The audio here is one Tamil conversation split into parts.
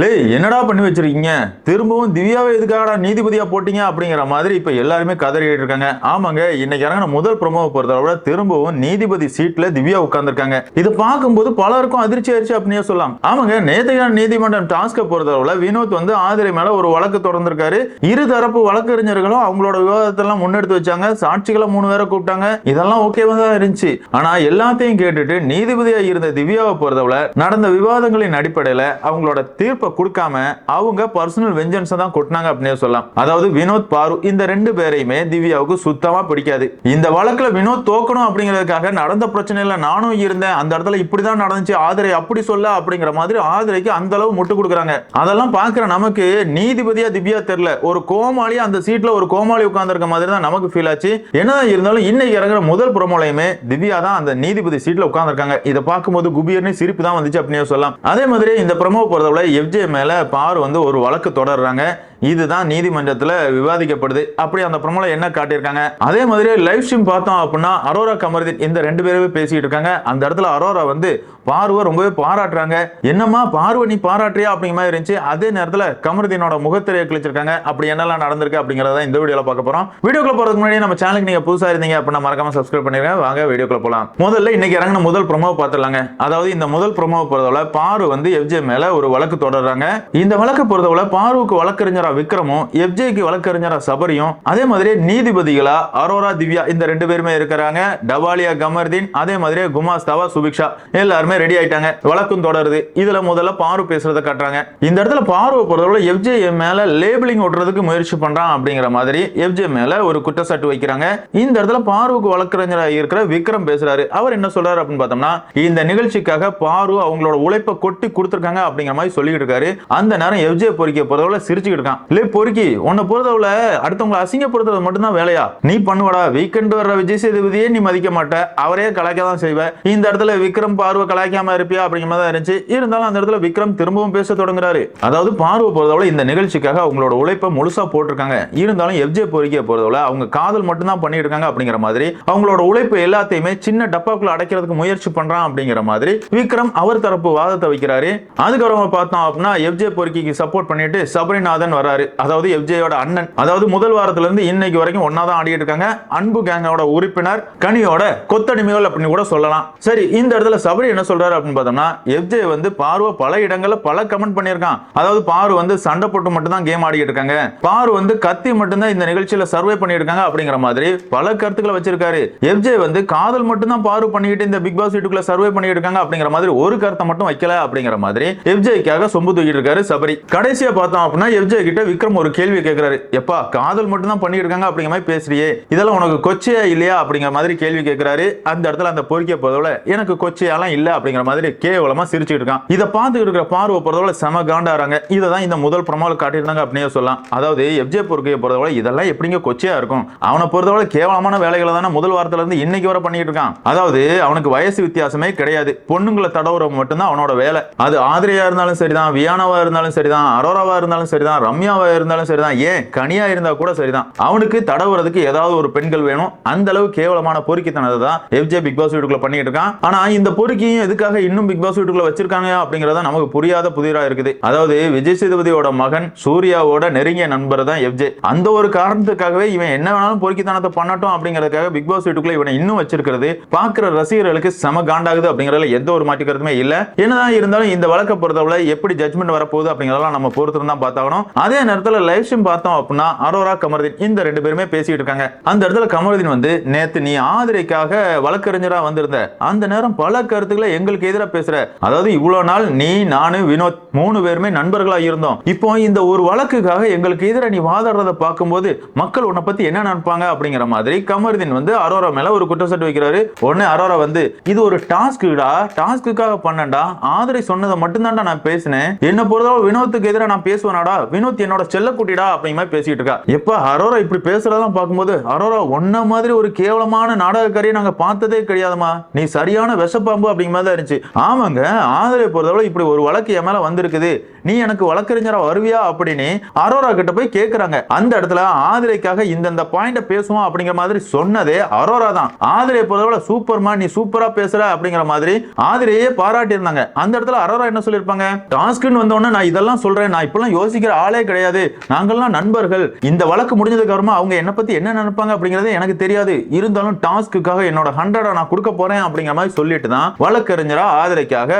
லே என்னடா பண்ணி வச்சிருக்கீங்க? திரும்பவும் திவ்யாவை எதுக்காகடா நீதிபதியா போட்டீங்க அப்படிங்கிற மாதிரி இப்ப எல்லாருமே கதறிட்டு இருக்காங்க ஆமாங்க இன்னைக்கு இறங்கின முதல் ப்ரோமோவை பொறுத்தவரை திரும்பவும் நீதிபதி சீட்ல திவ்யா உட்கார்ந்துருக்காங்க. இதை பார்க்கும்போது பலருக்கும் அதிர்ச்சி ஆயிடுச்சு அப்படின்னே சொல்லலாம். ஆமாங்க நேத்தையான நீதிமன்றம் டாஸ்கை பொறுத்தளவுல வினோத் வந்து ஆதிரை மேல ஒரு வழக்கு தொடர்ந்திருக்காரு. இரு தரப்பு வழக்கறிஞர்களும் அவங்களோட விவாதத்தெல்லாம் முன்னெடுத்து வச்சாங்க. சாட்சிகளை மூணு பேரை கூப்பிட்டாங்க. இதெல்லாம் ஓகேவா தான் இருந்துச்சு. ஆனா எல்லாத்தையும் கேட்டுட்டு நீதிபதியா இருந்த திவ்யாவை பொறுத்தளவுல நடந்த விவாதங்களின் அடிப்படையில அவங்களோட தீர்ப்பு கொடுக்காம அவங்க பர்சனல் வெஞ்சன்ஸை தான் கொட்டினாங்க அப்படின்னு சொல்லலாம். அதாவது வினோத் பாரு இந்த ரெண்டு பேரையுமே திவ்யாவுக்கு சுத்தமா பிடிக்காது. இந்த வழக்குல வினோத் தோக்கணும் அப்படிங்கிறதுக்காக நடந்த பிரச்சனையில நானும் இருந்தேன். அந்த இடத்துல இப்படிதான் நடந்துச்சு. ஆதிரை அப்படி சொல்ல அப்படிங்கிற மாதிரி ஆதிரைக்கு அந்த அளவு முட்டு கொடுக்குறாங்க. அதெல்லாம் பாக்குற நமக்கு நீதிபதியா திவ்யா தெரியல. ஒரு கோமாளி அந்த சீட்ல ஒரு கோமாளி உட்கார்ந்துருக்க மாதிரி தான் நமக்கு ஃபீல் ஆச்சு. என்னதான் இருந்தாலும் இன்னைக்கு இறங்குற முதல் ப்ரோமோலையுமே திவ்யா தான் அந்த நீதிபதி சீட்ல உட்கார்ந்துருக்காங்க. இதை பார்க்கும்போது குபீர்னு சிரிப்பு தான் வந்துச்சு அப்படின்னு சொல்லலாம். அதே மாதிரி இந்த ப்ரோமோ பொறுத்தவரை விஜய் மேல பார் வந்து ஒரு வழக்கு தொடர்றாங்க. இதுதான் நீதிமன்றத்தில் விவாதிக்கப்படுது. அப்படி அந்த பிரமலை என்ன காட்டியிருக்காங்க? அதே மாதிரி லைவ் ஸ்ட்ரீம் பார்த்தோம் அப்படின்னா அரோரா கமர்தீன் இந்த ரெண்டு பேருமே பேசிக்கிட்டு இருக்காங்க. அந்த இடத்துல அரோரா வந்து பார்வை ரொம்பவே பாராட்டுறாங்க. என்னம்மா பார்வை நீ பாராட்டுறியா? அப்படிங்கிற மாதிரி இருந்துச்சு. அதே நேரத்தில் கமர்தீனோட முகத்திரையை கிழிச்சிருக்காங்க. அப்படி என்னெல்லாம் நடந்திருக்கு அப்படிங்கிறத இந்த வீடியோவில் பார்க்க போகிறோம் வீடியோக்குள்ள போகிறதுக்கு முன்னாடி நம்ம சேனலுக்கு நீங்கள் புதுசாக இருந்தீங்க அப்படின்னா மறக்காம சப்ஸ்கிரைப் பண்ணிருங்க. வாங்க வீடியோக்குள்ள போகலாம் முதல்ல இன்னைக்கு இறங்கின முதல் ப்ரோமோ பார்த்துடலாங்க. அதாவது இந்த முதல் ப்ரோமோ பொறுத்தவரை பாரு வந்து எஃப்ஜே மேலே ஒரு வழக்கு தொடர்றாங்க. இந்த வழக்கு பொறுத்தவரை பாருவுக்கு வழக்கறிஞராக விக்ரமும் எஃப்ஜேக்கு வழக்கறிஞரா சபரியும் அதே மாதிரி நீதிபதிகளா அரோரா திவ்யா இந்த ரெண்டு பேருமே இருக்கிறாங்க. டவாலியா கமர்தீன் அதே மாதிரி குமாஸ்தாவா சுபிக்ஷா எல்லாருமே ரெடி ஆயிட்டாங்க. வழக்கும் தொடருது. இதுல முதல்ல பாரு பேசுறத காட்டுறாங்க. இந்த இடத்துல பார்வை பொறுத்தவரை எஃப்ஜே மேல லேபிளிங் ஓட்டுறதுக்கு முயற்சி பண்றான் அப்படிங்கிற மாதிரி எஃப்ஜே மேல ஒரு குற்றச்சாட்டு வைக்கிறாங்க. இந்த இடத்துல பார்வுக்கு வழக்கறிஞரா இருக்கிற விக்ரம் பேசுறாரு. அவர் என்ன சொல்றாரு அப்படின்னு பார்த்தோம்னா இந்த நிகழ்ச்சிக்காக பாரு அவங்களோட உழைப்பை கொட்டி கொடுத்துருக்காங்க அப்படிங்கிற மாதிரி சொல்லிட்டு இருக்காரு. அந்த நேரம் எஃப்ஜே பொறிக்க பொறுத்தவரை சிரிச்சுக்கிட்டு இருக்கான். லே பொறுக்கி உன்னை பொறுத்தவள அடுத்தவங்களை அசிங்கப்படுத்துறது மட்டும்தான் வேலையா? நீ பண்ணுவடா வீக்கெண்ட் வர்ற விஜய் சேதுபதியே நீ மதிக்க மாட்ட. அவரே கலாய்க்க தான் செய்வ. இந்த இடத்துல விக்ரம் பார்வை கலாய்க்காம இருப்பியா அப்படிங்கிற மாதிரி தான் இருந்துச்சு. இருந்தாலும் அந்த இடத்துல விக்ரம் திரும்பவும் பேச தொடங்குறாரு. அதாவது பார்வை பொறுத்தவரை இந்த நிகழ்ச்சிக்காக அவங்களோட உழைப்பை முழுசா போட்டிருக்காங்க. இருந்தாலும் எஃப்ஜே பொறுக்கிய பொறுத்தவள அவங்க காதல் மட்டும் தான் பண்ணிட்டு இருக்காங்க அப்படிங்கிற மாதிரி அவங்களோட உழைப்பு எல்லாத்தையுமே சின்ன டப்பாக்குள்ள அடைக்கிறதுக்கு முயற்சி பண்றான் அப்படிங்கிற மாதிரி விக்ரம் அவர் தரப்பு வாதத்தை வைக்கிறாரு. அதுக்கப்புறம் பார்த்தோம் அப்படின்னா எஃப்ஜே பொறுக்கிக்கு சப்போர்ட் பண்ணிட்டு சபரிநாதன் வர வராரு அதாவது எஃப்ஜேயோட அண்ணன். அதாவது முதல் வாரத்துல இருந்து இன்னைக்கு வரைக்கும் ஒன்னா தான் ஆடிட்டு இருக்காங்க. அன்பு கேங்கோட உறுப்பினர் கனியோட கொத்தடிமைகள் அப்படின்னு கூட சொல்லலாம். சரி இந்த இடத்துல சபரி என்ன சொல்றாரு அப்படின்னு பார்த்தோம்னா எஃப்ஜே வந்து பார்வை பல இடங்கள்ல பல கமெண்ட் பண்ணியிருக்கான். அதாவது பாரு வந்து சண்டை போட்டு மட்டும் தான் கேம் ஆடிட்டு இருக்காங்க. பாரு வந்து கத்தி மட்டும்தான் இந்த நிகழ்ச்சியில சர்வே பண்ணிட்டு இருக்காங்க அப்படிங்கிற மாதிரி பல கருத்துக்களை வச்சிருக்காரு. எஃப்ஜே வந்து காதல் மட்டும் தான் பாரு பண்ணிட்டு இந்த பிக் பாஸ் வீட்டுக்குள்ள சர்வே பண்ணிட்டு இருக்காங்க அப்படிங்கிற மாதிரி ஒரு கருத்தை மட்டும் வைக்கல அப்படிங்கிற மாதிரி எஃப்ஜேக்காக சொம்பு தூக்கிட்டு இருக்காரு சபரி. கடைசியா பார்த்தோம் அப்படின்னா எஃப்ஜே கிட்ட விக்ரம் ஒரு கேள்வி கேட்கிறாரு எப்பா காதல் மட்டும் தான் பண்ணியிருக்காங்க இருக்காங்க அப்படிங்கிற மாதிரி பேசுறியே. இதெல்லாம் உனக்கு கொச்சையா இல்லையா அப்படிங்கிற மாதிரி கேள்வி கேட்கிறாரு அந்த இடத்துல அந்த பொறுக்கிய போதோட எனக்கு கொச்சையாலாம் இல்லை அப்படிங்கிற மாதிரி கேவலமா சிரிச்சுட்டு இருக்கான். இதை பார்த்து இருக்கிற பார்வை பொறுத்தவரை செம காண்டாறாங்க. இதை தான் இந்த முதல் பிரமாவில் காட்டியிருந்தாங்க அப்படின்னே சொல்லலாம். அதாவது எப்ஜே பொறுக்கையை பொறுத்தவரை இதெல்லாம் எப்படிங்க கொச்சையா இருக்கும்? அவனை பொறுத்தவரை கேவலமான வேலைகளை தானே முதல் வாரத்துல இருந்து இன்னைக்கு வரை பண்ணிட்டு இருக்கான். அதாவது அவனுக்கு வயசு வித்தியாசமே கிடையாது. பொண்ணுங்களை தடவுற மட்டும்தான் அவனோட வேலை. அது ஆதிரியா இருந்தாலும் சரிதான் வியானவா இருந்தாலும் சரிதான் அரோராவா இருந்தாலும் சரிதான் ரம்யாவா இருந்தாலும் சரிதான். ஏன்? கனியா இருந்தா கூட சரிதான். அவனுக்கு தடவுறதுக்கு ஏதாவது ஒரு பெண்கள் வேணும். அந்த அளவு கேவலமான பொறுக்கித்தனதை தான் எஃப்ஜே பிக் பாஸ் வீட்டுக்குள்ள பண்ணிட்டு இருக்கான். ஆனா இந்த பொறுக்கியும் எதுக்காக இன்னும் பிக் பாஸ் வீட்டுக்குள்ள வச்சிருக்காங்க அப்படிங்கறத நமக்கு புரியாத புதிரா இருக்குது. அதாவது விஜய் சேதுபதியோட மகன் சூர்யாவோட நெருங்கிய நண்பர் தான் எஃப்ஜே அந்த ஒரு காரணத்துக்காகவே இவன் என்ன வேணாலும் பொறுக்கித்தனத்தை பண்ணட்டும் அப்படிங்கறதுக்காக பிக் பாஸ் வீட்டுக்குள்ள இவனை இன்னும் வச்சிருக்கிறது. பாக்குற ரசிகர்களுக்கு செம காண்டாகுது அப்படிங்கறதுல எந்த ஒரு மாற்று கருத்துமே இல்ல. என்னதான் இருந்தாலும் இந்த வழக்கை பொறுத்தவரை எப்படி ஜட்மெண்ட் வரப்போகுது அப்படிங்கறதெல்லாம் நம்ம பொறுத்து பார்த்தாகணும். அதே அதே நேரத்துல லைவ் ஸ்ட்ரீம் பார்த்தோம் அப்படின்னா அரோரா கமருதீன் இந்த ரெண்டு பேருமே பேசிட்டு இருக்காங்க. அந்த இடத்துல கமருதீன் வந்து நேத்து நீ ஆதிரைக்காக வழக்கறிஞரா வந்திருந்த. அந்த நேரம் பல கருத்துக்களை எங்களுக்கு எதிராக பேசுற. அதாவது இவ்வளவு நாள் நீ நானு வினோத் மூணு பேருமே நண்பர்களா இருந்தோம். இப்போ இந்த ஒரு வழக்குக்காக எங்களுக்கு எதிராக நீ வாதாடுறத பார்க்கும்போது மக்கள் உன்னை பத்தி என்ன நினைப்பாங்க? அப்படிங்கிற மாதிரி கமருதீன் வந்து அரோரா மேல ஒரு குற்றச்சாட்டு வைக்கிறாரு. உடனே அரோரா வந்து இது ஒரு டாஸ்க்குடா டாஸ்க்குக்காக பண்ணண்டா ஆதிரை சொன்னதை மட்டும்தான்டா நான் பேசினேன். என்ன பொறுத்தவரை வினோத்துக்கு எதிராக நான் பேசுவேனாடா. வினோத் என்னோட செல்லக்குட்டிடா அப்படிங்க மாதிரி பேசிட்டு இருக்கா. எப்ப அரோரா இப்படி பேசுறதெல்லாம் பார்க்கும்போது அரோரா ஒன்ன மாதிரி ஒரு கேவலமான நாடகக்காரியை நாங்க பார்த்ததே கிடையாதுமா. நீ சரியான விஷப்பாம்பு அப்படிங்கிற மாதிரி தான் இருந்துச்சு. ஆமாங்க ஆதரவை பொறுத்தவரை இப்படி ஒரு வழக்கு என் மேல வந்திருக்குது. நீ எனக்கு வழக்கறிஞராக வருவியா அப்படின்னு அரோரா கிட்ட போய் கேட்குறாங்க அந்த இடத்துல ஆதிரைக்காக இந்தந்த பாயிண்ட பேசுவோம் அப்படிங்கிற மாதிரி சொன்னதே அரோரா தான். ஆதிரை பொறுத்தவரை சூப்பர்மா நீ சூப்பரா பேசுற அப்படிங்கிற மாதிரி ஆதிரையே பாராட்டி இருந்தாங்க அந்த இடத்துல அரோரா என்ன சொல்லிருப்பாங்க டாஸ்க்னு வந்தோடனே நான் இதெல்லாம் சொல்றேன். நான் இப்பெல்லாம் யோசிக்கிற ஆளே கிடையாது. நாங்கள்லாம் நண்பர்கள். இந்த வழக்கு முடிஞ்சதுக்கு அப்புறமா அவங்க என்ன பத்தி என்ன நினைப்பாங்க அப்படிங்கறது எனக்கு தெரியாது. இருந்தாலும் டாஸ்க்குக்காக என்னோட ஹண்ட்ரடை நான் கொடுக்க போறேன் அப்படிங்கிற மாதிரி சொல்லிட்டு தான் வழக்கறிஞரா ஆதரைக்காக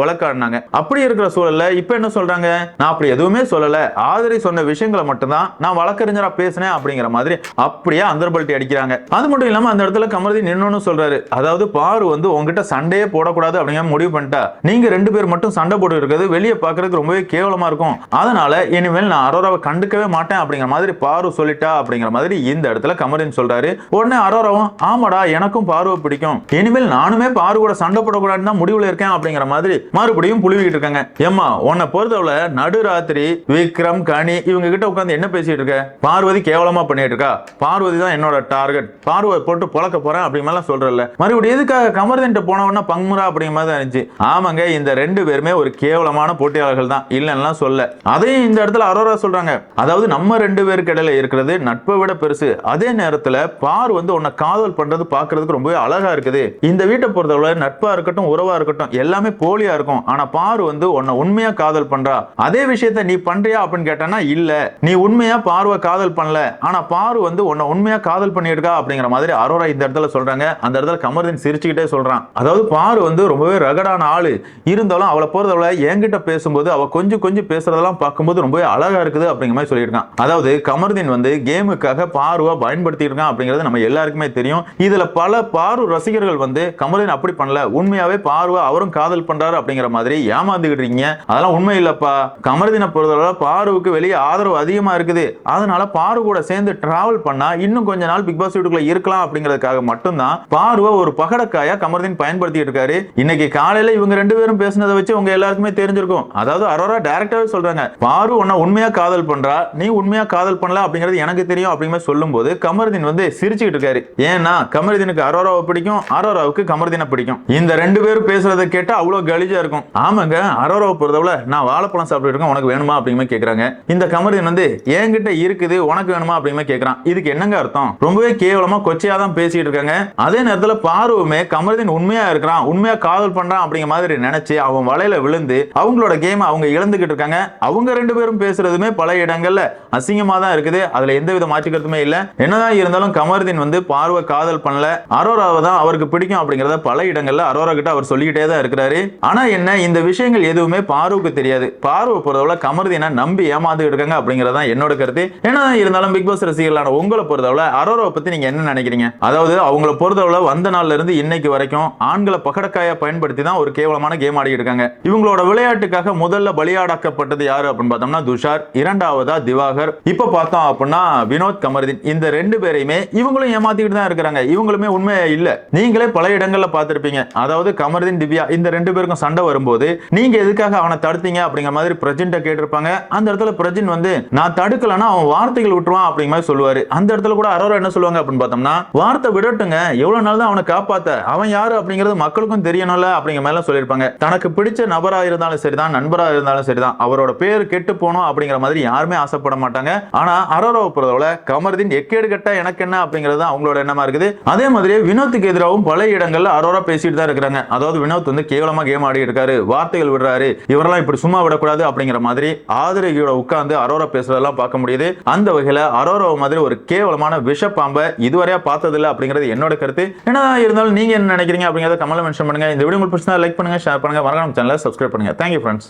வழக்காடினாங்க. அப்படி இருக்கிற சூழல்ல இப்ப என்ன சொல்றாங்க? நான் அப்படி எதுவுமே சொல்லல. ஆதரி சொன்ன விஷயங்களை மட்டும்தான் நான் வழக்கறிஞரா பேசினேன் அப்படிங்கிற மாதிரி அப்படியே அந்தர்பல்ட்டி அடிக்கிறாங்க. அது மட்டும் இல்லாம அந்த இடத்துல கமருதி நின்னு சொல்றாரு. அதாவது பாரு வந்து உங்ககிட்ட சண்டையே போடக்கூடாது அப்படிங்கிற முடிவு பண்ணிட்டா. நீங்க ரெண்டு பேர் மட்டும் சண்டை போட்டு இருக்கிறது வெளியே பாக்குறதுக்கு ரொம்பவே கேவலமா இருக்கும். அதனால இனிமேல் நான் அரோராவை கண்டுக்கவே மாட்டேன் அப்படிங்கிற மாதிரி பாரு சொல்லிட்டா அப்படிங்கிற மாதிரி இந்த இடத்துல கமரின் சொல்றாரு. உடனே அரோராவும் ஆமாடா எனக்கும் பார்வை பிடிக்கும். இனிமேல் நானுமே பாரு கூட சண்டை போடக்கூடாதுன்னு தான் முடிவுல இருக்கேன் அப்படிங்கிற மாதிரி மறுபடியும் புழுவிட்டு இருக்காங்க. ஏம்மா உன்னை பொறுத்த பொறுத்தவரை நடுராத்திரி விக்ரம் கனி இவங்க கிட்ட உட்காந்து என்ன பேசிட்டு இருக்க? பார்வதி கேவலமா பண்ணிட்டு இருக்கா? பார்வதி தான் என்னோட டார்கெட் பார்வதி போட்டு பொழக்க போறேன் அப்படி மாதிரிலாம் சொல்றல மறுபடியும் எதுக்காக கமர்தன் போனவொன்னா பங்குமுறா அப்படிங்கிற மாதிரி தான் இருந்துச்சு. ஆமாங்க இந்த ரெண்டு பேருமே ஒரு கேவலமான போட்டியாளர்கள் தான். இல்லைன்னா சொல்ல. அதையும் இந்த இடத்துல அரோரா சொல்றாங்க. அதாவது நம்ம ரெண்டு பேருக்கு இடையில இருக்கிறது நட்பை விட பெருசு. அதே நேரத்துல பார் வந்து உன்னை காதல் பண்றது பாக்குறதுக்கு ரொம்பவே அழகா இருக்குது. இந்த வீட்டை பொறுத்தவரை நட்பா இருக்கட்டும் உறவா இருக்கட்டும் எல்லாமே போலியா இருக்கும். ஆனா பார் வந்து உன்னை உண்மையா காதல் பண்ற அதே விஷயத்த நீ பண்றியா அப்படின்னு கேட்டானா இல்ல. நீ உண்மையா பார்வை காதல் பண்ணல. ஆனா பாரு வந்து உன்னை உண்மையா காதல் பண்ணியிருக்கா அப்படிங்கிற மாதிரி அரோரா இந்த இடத்துல சொல்றாங்க. அந்த இடத்துல கமர்தீன் சிரிச்சுக்கிட்டே சொல்றான். அதாவது பாரு வந்து ரொம்பவே ரகடான ஆளு. இருந்தாலும் அவளை பொறுத்தவரை என்கிட்ட பேசும்போது அவ கொஞ்சம் கொஞ்சம் பேசுறதெல்லாம் பார்க்கும்போது ரொம்பவே அழகா இருக்குது அப்படிங்கிற மாதிரி சொல்லியிருக்கான். அதாவது கமர்தீன் வந்து கேமுக்காக பார்வா பயன்படுத்தி இருக்கான் அப்படிங்கிறது நம்ம எல்லாருக்குமே தெரியும். இதுல பல பாரு ரசிகர்கள் வந்து கமர்தீன் அப்படி பண்ணல. உண்மையாவே பார்வா அவரும் காதல் பண்றாரு அப்படிங்கிற மாதிரி ஏமாந்துகிட்டு இருக்கீங்க. அதெல்லாம் உண்மை இல்லப்பா. கமர்தீனை பொறுத்தளவு பாருவுக்கு வெளியே ஆதரவு அதிகமா இருக்குது. அதனால பாரு கூட சேர்ந்து டிராவல் பண்ணா இன்னும் கொஞ்ச நாள் பிக் பாஸ் வீட்டுக்குள்ள இருக்கலாம் அப்படிங்கிறதுக்காக மட்டும்தான் பார்வை ஒரு பகடக்காயா கமர்தீன் பயன்படுத்திட்டு இருக்காரு. இன்னைக்கு காலையில இவங்க ரெண்டு பேரும் பேசினதை வச்சு உங்க எல்லாருக்குமே தெரிஞ்சிருக்கும். அதாவது அரோரா டைரக்டாவே சொல்றாங்க. பாரு உன்னை உண்மையா காதல் பண்றா நீ உண்மையா காதல் பண்ணல அப்படிங்கிறது எனக்கு தெரியும் அப்படிங்கிற சொல்லும் போது கமர்தீன் வந்து சிரிச்சுக்கிட்டு இருக்காரு. ஏன்னா கமர்தீனுக்கு அரோராவை பிடிக்கும் அரோராவுக்கு கமர்தீனை பிடிக்கும். இந்த ரெண்டு பேரும் பேசுறதை கேட்டா அவ்வளவு கலிஜா இருக்கும். ஆமாங்க அரோராவை பொறுத்தவரை நான் வாழ வாழைப்பழம் சாப்பிட்டுருக்கோம் உனக்கு வேணுமா அப்படிங்கிற மாதிரி கேக்குறாங்க. இந்த கமர்தீன் வந்து என்கிட்ட இருக்குது உனக்கு வேணுமா? அப்படிங்கிற மாதிரி கேக்குறான். இதுக்கு என்னங்க அர்த்தம்? ரொம்பவே கேவலமா கொச்சையா தான் பேசிட்டு இருக்காங்க. அதே நேரத்துல பார்வமே கமர்தீன் உண்மையா இருக்கிறான் உண்மையா காதல் பண்றான் அப்படிங்கிற மாதிரி நினைச்சு அவன் வலையில விழுந்து அவங்களோட கேம் அவங்க இழந்துகிட்டு இருக்காங்க. அவங்க ரெண்டு பேரும் பேசுறதுமே பல இடங்கள்ல அசிங்கமா தான் இருக்குது. அதுல எந்த வித மாற்றுக்கிறதுமே இல்லை. என்னதான் இருந்தாலும் கமர்தீன் வந்து பார்வை காதல் பண்ணல. அரோராவை தான் அவருக்கு பிடிக்கும் அப்படிங்கிறத பல இடங்கள்ல அரோரா கிட்ட அவர் சொல்லிக்கிட்டே தான் இருக்கிறாரு. ஆனா என்ன இந்த விஷயங்கள் எதுவுமே பார்வுக்கு தெரியாது. பார்வை பொறுத்தவரை கமர்தீனை நம்பி ஏமாந்துட்டு இருக்காங்க அப்படிங்கறதா என்னோட கருத்து. என்னதான் இருந்தாலும் பிக் பாஸ் ரசிகர்களான உங்களை பொறுத்தவரை அரோராவை பத்தி நீங்க என்ன நினைக்கிறீங்க? அதாவது அவங்கள பொறுத்தவரை வந்த நாள்ல இருந்து இன்னைக்கு வரைக்கும் ஆண்களை பகடக்காய பயன்படுத்தி தான் ஒரு கேவலமான கேம் ஆடி இருக்காங்க. இவங்களோட விளையாட்டுக்காக முதல்ல பலியாடாக்கப்பட்டது யாரு அப்படின்னு பார்த்தோம்னா துஷார் இரண்டாவதா திவாகர். இப்ப பார்த்தோம் அப்படின்னா வினோத் கமர்தீன். இந்த ரெண்டு பேரையுமே இவங்களும் ஏமாத்திக்கிட்டு தான் இருக்கிறாங்க. இவங்களுமே உண்மையா இல்ல. நீங்களே பல இடங்கள்ல பார்த்திருப்பீங்க. அதாவது கமர்தீன் திவ்யா இந்த ரெண்டு பேருக்கும் சண்டை வரும்போது நீங்க எதுக்காக அவனை தடுத்தீங்க அப்படிங்கிற மாதிரி பிரஜின்ட்ட கேட்டிருப்பாங்க. அந்த இடத்துல பிரஜின் வந்து நான் தடுக்கலன்னா அவன் வார்த்தைகள் விட்டுருவான் அப்படிங்கிற மாதிரி சொல்லுவாரு. அந்த இடத்துல கூட அரோரா என்ன சொல்லுவாங்க அப்படின்னு பார்த்தோம்னா வார்த்தை விடட்டுங்க. எவ்வளவு நாள் தான் அவனை காப்பாத்த? அவன் யாரு? அப்படிங்கிறது மக்களுக்கும் தெரியணும்ல அப்படிங்கிற மாதிரி சொல்லியிருப்பாங்க. தனக்கு பிடிச்ச நபரா இருந்தாலும் சரிதான் நண்பரா இருந்தாலும் சரிதான். அவரோட பேர் கெட்டு போனோம் அப்படிங்கிற மாதிரி யாருமே ஆசைப்பட மாட்டாங்க. ஆனா அரோராவை பொறுத்தவரை கமர்தீன் எக்கேடு கட்ட எனக்கு என்ன அப்படிங்கிறது அவங்களோட எண்ணமா இருக்குது. அதே மாதிரி வினோத்துக்கு எதிராகவும் பல இடங்கள்ல அரோரா பேசிட்டு தான் இருக்கிறாங்க. அதாவது வினோத் வந்து கேவலமா கேம் ஆடி இருக்காரு வார்த்தைகள் விடுறாரு. இவரெல்லாம் இப்படி சும்மா விடக்கூடாது அப்படிங்கிற மாதிரி ஆதரகியோட உட்கார்ந்து அரோரா பேசுறதெல்லாம் பார்க்க முடியுது. அந்த வகையில அரோரா மாதிரி ஒரு கேவலமான விஷ பாம்பை இதுவரையா பார்த்ததில்ல அப்படிங்கிறது என்னோட கருத்து. என்னதான் இருந்தாலும் நீங்க என்ன நினைக்கிறீங்க அப்படிங்கிறத கமெண்ட்ல மென்ஷன் பண்ணுங்க. இந்த வீடியோ உங்களுக்கு பிடிச்சா லைக் பண்ணுங்க ஷேர் பண்ணுங்க. மறக்காம சேனலை சப்ஸ்கிரைப் பண்ணுங்க. Thank you friends